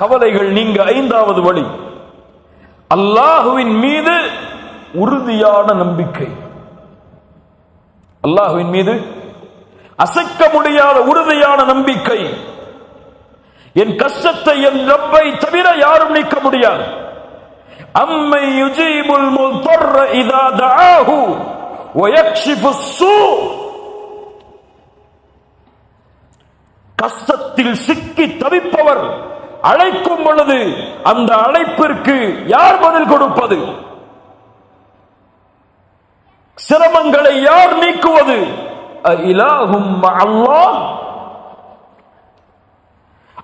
கவலைகள் நீங்க ஐந்தாவது வழி. அல்லாஹுவின் மீது உறுதியான நம்பிக்கை. அல்லாஹுவின் மீது அசைக்க முடியாத உறுதியான நம்பிக்கை. என் கஷ்டத்தை என் ரப்பை தவிர யாரும் நீக்க முடியாது. அம்மை யுஜீபுல் முல்தர் இதா தஆஹு வயக்ஷிஃபு ஸூ கஷ்டத்தில் சிக்கி தவிப்பவர் அழைக்கும் பொழுது அந்த அழைப்பிற்கு யார் பதில் கொடுப்பது? சிரமங்களை யார் நீக்குவது? அல்லாஹும் அல்லாஹ்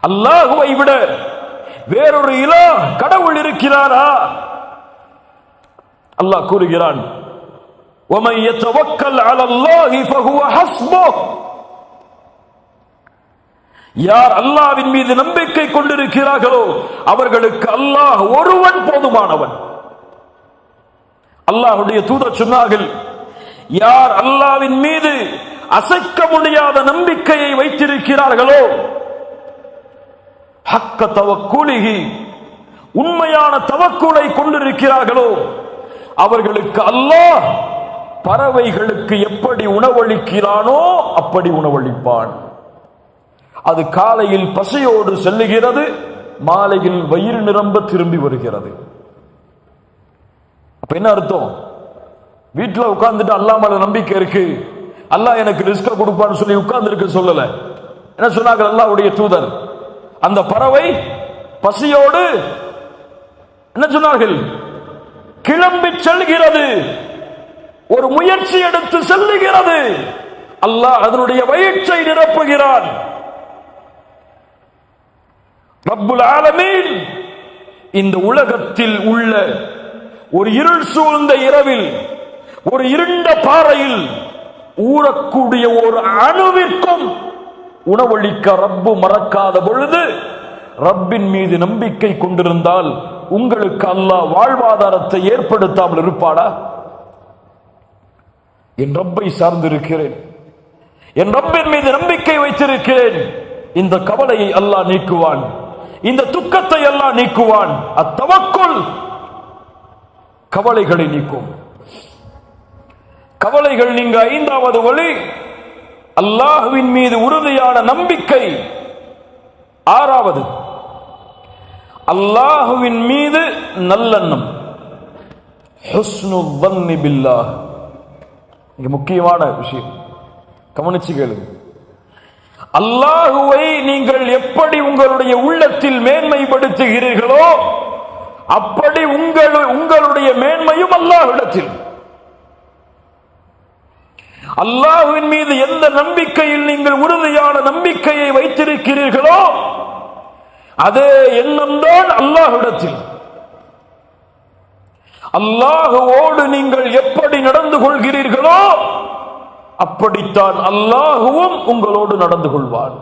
அல்லாஹுவை விட வேறொரு இலா கடவுள் இருக்கிறாரா? அல்லாஹ் கூறுகிறான் யார் அல்லாவின் மீது நம்பிக்கை கொண்டிருக்கிறார்களோ அவர்களுக்கு அல்லாஹ் ஒருவன் போதுமானவன். அல்லாஹுடைய தூதர் சொன்னார்கள் யார் அல்லாவின் மீது அசைக்க முடியாத நம்பிக்கையை வைத்திருக்கிறார்களோ ஹக்க தவக்கூலிகி உண்மையான தவக்குலை கொண்டிருக்கிறார்களோ அவர்களுக்கு அல்லாஹ் பறவைகளுக்கு எப்படி உணவளிக்கிறானோ அப்படி உணவளிப்பான். அது காலையில் பசியோடு செல்லுகிறது மாலையில் வயிறு நிரம்ப திரும்பி வருகிறது. அப்ப என்ன அர்த்தம்? வீட்டில் உட்கார்ந்துட்டு அல்லா மேல நம்பிக்கை இருக்கு. அல்லாஹ் எனக்கு ரிஸ்க கொடுப்பான்னு சொல்லி உட்கார்ந்துருக்கு சொல்லலை. சொல்லல என்ன சொன்னாங்க அல்லாவுடைய தூதர். அந்த பறவை பசியோடு என்ன சொன்னார்கள்? கிளம்பி செல்கிறது. ஒரு முயற்சி எடுத்து செல்லுகிறது. அல்லாஹ் அதனுடைய வயிற்றை நிரப்புகிறான். ரப்புல் ஆலமீன் இந்த உலகத்தில் உள்ள ஒரு இருள் சூழ்ந்த இரவில் ஒரு இருண்ட பாறையில் ஊறக்கூடிய ஒரு அணுவிற்கும் உணவளிக்க ரப்பு மறக்காத பொழுது ரப்பின் மீது நம்பிக்கை கொண்டிருந்தால் உங்களுக்கு அல்லாஹ் வாழ்வாதாரத்தை ஏற்படுத்தாமல் இருப்பாடா? என் ரப்பை சார்ந்திருக்கிறேன். என் ரப்பின் மீது நம்பிக்கை வைத்திருக்கிறேன். இந்த கவலையை அல்லாஹ் நீக்குவான். இந்த துக்கத்தை எல்லாம் நீக்குவான். அத்தவக்குள் கவலைகளை நீக்கும். கவலைகள் நீங்க ஐந்தாவது வழி அல்லாஹுவின் மீது உறுதியான நம்பிக்கை. ஆறாவது அல்லாஹுவின் மீது நல்லெண்ணம். முக்கியமான விஷயம். கவனிச்சு கேளுங்க. அல்லாஹுவை நீங்கள் எப்படி உங்களுடைய உள்ளத்தில் மேன்மைப்படுத்துகிறீர்களோ அப்படி உங்கள் உங்களுடைய மேன்மையும் அல்லாஹ் இடத்தில் அல்லாஹுவின் மீது எந்த நம்பிக்கையில் நீங்கள் உறுதியான நம்பிக்கையை வைத்திருக்கிறீர்களோ அதே எண்ணம்தான் அல்லாஹ்விடத்தில். அல்லாஹுவோடு நீங்கள் எப்படி நடந்து கொள்கிறீர்களோ அப்படித்தான் அல்லாஹுவும் உங்களோடு நடந்து கொள்வான்.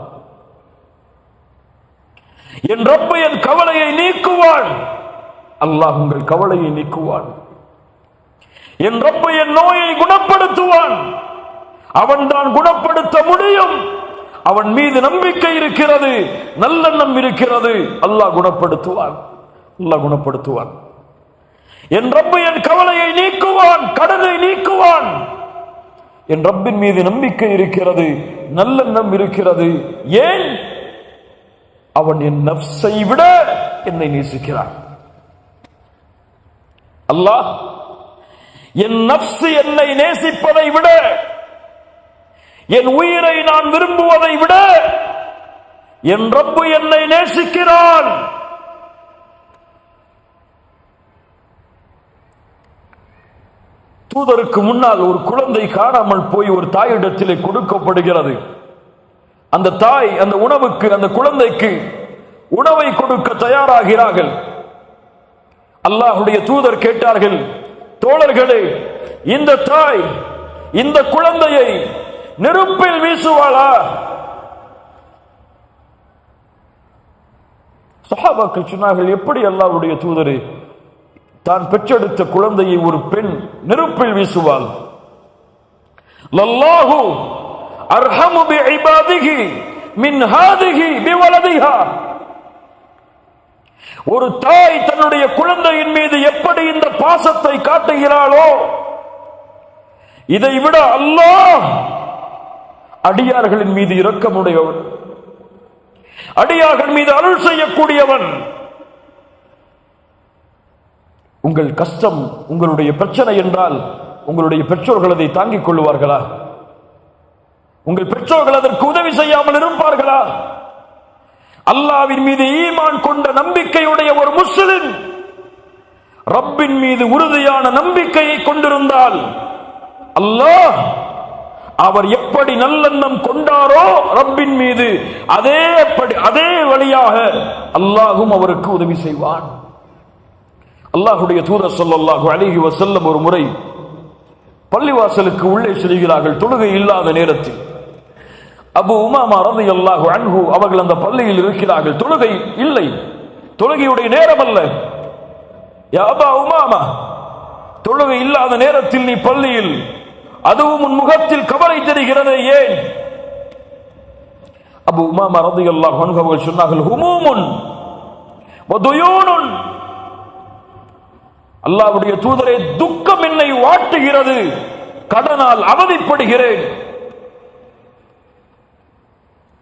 என் ரப்ப என் கவலையை நீக்குவான். அல்லாஹ் உங்கள் கவலையை நீக்குவான். என் ரப்ப என் நோயை குணப்படுத்துவான். அவன் தான் குணப்படுத்த முடியும். அவன் மீது நம்பிக்கை இருக்கிறது நல்லெண்ணம் இருக்கிறது. அல்லாஹ் குணப்படுத்துவான். அல்லாஹ் குணப்படுத்துவான். என் ரப்பு என் கவலையை நீக்குவான் கடனை நீக்குவான். என் ரப்பின் மீது நம்பிக்கை இருக்கிறது நல்லெண்ணம் இருக்கிறது. ஏன்? அவன் என் நப்சை விட என்னை நேசிக்கிறான். அல்லாஹ் என் நப்சு என்னை நேசிப்பதை விட என் உயிரை நான் விரும்புவதை விட என் ரப்பு என்னை நேசிக்கிறான். தூதருக்கு முன்னால் ஒரு குழந்தை காணாமல் போய் ஒரு தாயிடத்திலே கொடுக்கப்படுகிறது. அந்த தாய் அந்த உணவுக்கு அந்த குழந்தைக்கு உணவை கொடுக்க தயாராகிறார்கள். அல்லாஹுடைய தூதர் கேட்டார்கள் தோழர்களே இந்த தாய் இந்த குழந்தையை நெருப்பில் வீசுவாளா? சஹாபாக்கள் சொன்னார்கள் எப்படி அல்லாவுடைய தூதரு தான் பெற்றெடுத்த குழந்தையை ஒரு பெண் நெருப்பில் வீசுவாள்? லல்லாஹு அர்ஹமு பிஇபாதிஹி மின் ஹாதிஹி பிவலதிஹா. ஒரு தாய் தன்னுடைய குழந்தையின் மீது எப்படி இந்த பாசத்தை காட்டுகிறாளோ இதை விட அல்லாஹ் அடியார்களின் மீது இரக்கமுடையவன். அடியார்கள் மீது அருள் செய்யக்கூடியவன். உங்கள் கஷ்டம் உங்களுடைய பிரச்சனை என்றால் உங்களுடைய பெற்றோர்கள் அதை தாங்கிக் கொள்வார்களா? உங்கள் பெற்றோர்கள் அதற்கு உதவி செய்யாமல் இருப்பார்களா? அல்லாவின் மீது ஈமான் கொண்ட நம்பிக்கையுடைய ஒரு முஸ்லிம் ரப்பின் மீது உறுதியான நம்பிக்கையை கொண்டிருந்தால் அல்லாஹ் அவர் எப்படி நல்லெண்ணம் கொண்டாரோ ரப்பின் மீது அதே அதே வழியாக அல்லாஹும் அவருக்கு உதவி செய்வான். அல்லாஹுடைய தூதர் சொல்லல்லாஹு அழகி வசல்லம் ஒரு முறை பள்ளிவாசலுக்கு உள்ளே செல்கிறார்கள் தொழுகை இல்லாத நேரத்தில். அபு உமாமா ரதி அல்லாஹு அன்ஹு அவர்கள் அந்த பள்ளியில் இருக்கிறார்கள். தொழுகை இல்லை. தொழுகையுடைய நேரம் அல்ல. யா அபா உமாமா தொழுகை இல்லாத நேரத்தில் நீ பள்ளியில் அதுவும் உன் முகத்தில் கவலை தெரிகிறது ஏன்? அபு உமாமா ரதி அல்லாஹு அன்ஹு அவர்கள் சொன்னார்கள் ஹுமூமுன் வதுயூனுன் அல்லாவுடைய தூதரே துக்கம் என்னை வாட்டுகிறது. கடனால் அவதிப்படுகிறேன்.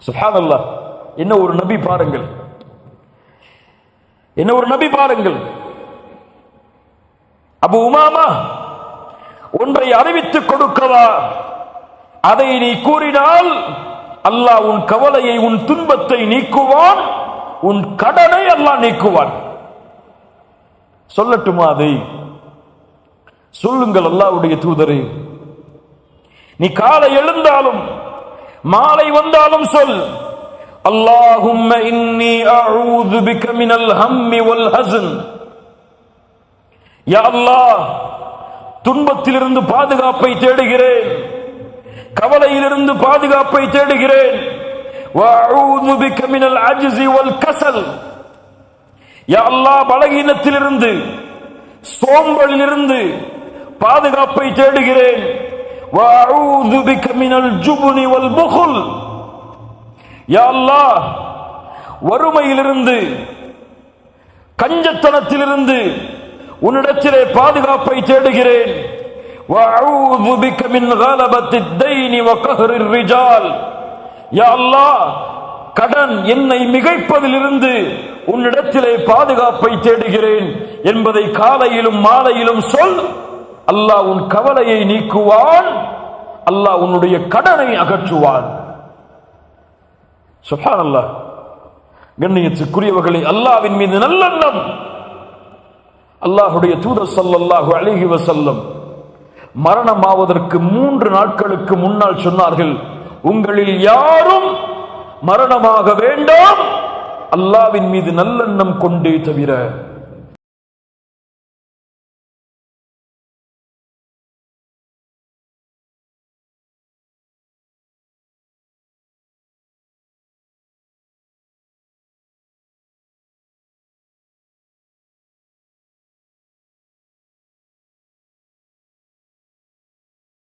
சுஹானல்லா என்ன ஒரு நபி பாருங்கள். என்ன ஒரு நபி பாருங்கள். அபு உமாமா ஒன்றை அறிவித்துக் கொடுக்கவா? அதை நீ கூறினால் அல்லாஹ் உன் கவலையை உன் துன்பத்தை நீக்குவான் உன் கடனை அல்லாஹ் நீக்குவான். சொல்லட்டுமா அதை? சொல்லுங்கள் அல்லாவுடைய தூதரே. நீ காலை எழுந்தாலும் மாலை வந்தாலும் சொல் اللهم إني أعوذ بك من الهم والحزن يا الله துன்பத்திலிருந்து பாதுகாப்பை தேடுகிறேன் கவலையிலிருந்து பாதுகாப்பை தேடுகிறேன் وأعوذ بك من العجز والكسل யா அல்லாஹ் பலகீனத்திலிருந்து சோம்பலிலிருந்து பாதுகாப்பை தேடுகிறேன் وأعوذ بك من الجبن والبخل யா அல்லாஹ் வறுமையிலிருந்து கஞ்சத்தனத்திலிருந்து உன்னிடத்திலே பாதுகாப்பை தேடுகிறேன் وأعوذ بك من غلبة الدين وقهر الرجال யா அல்லாஹ் கடன் என்னை மிகைப்பதிலிருந்து உன்னிடத்திலே பாதுகாப்பை தேடுகிறேன் என்பதை காலையிலும் மாலையிலும் சொல் அல்லாஹ் உன் கவலையை நீக்குவான் அல்லாஹ் உன்னுடைய கடனை அகற்றுவான். சுஹான் அல்லாஹ் கண்ணியத்துக்குரியவர்களை அல்லாவின் மீது நல்லெண்ணம். அல்லாஹுடைய தூதர் சல்லல்லாஹு அழகி வசல்லம் மரணமாவதற்கு மூன்று நாட்களுக்கு முன்னால் சொன்னார்கள் உங்களில் யாரும் மரணமாக வேண்டாம். அல்லாவின் மீது நல்லெண்ணம் கொண்டே தவிர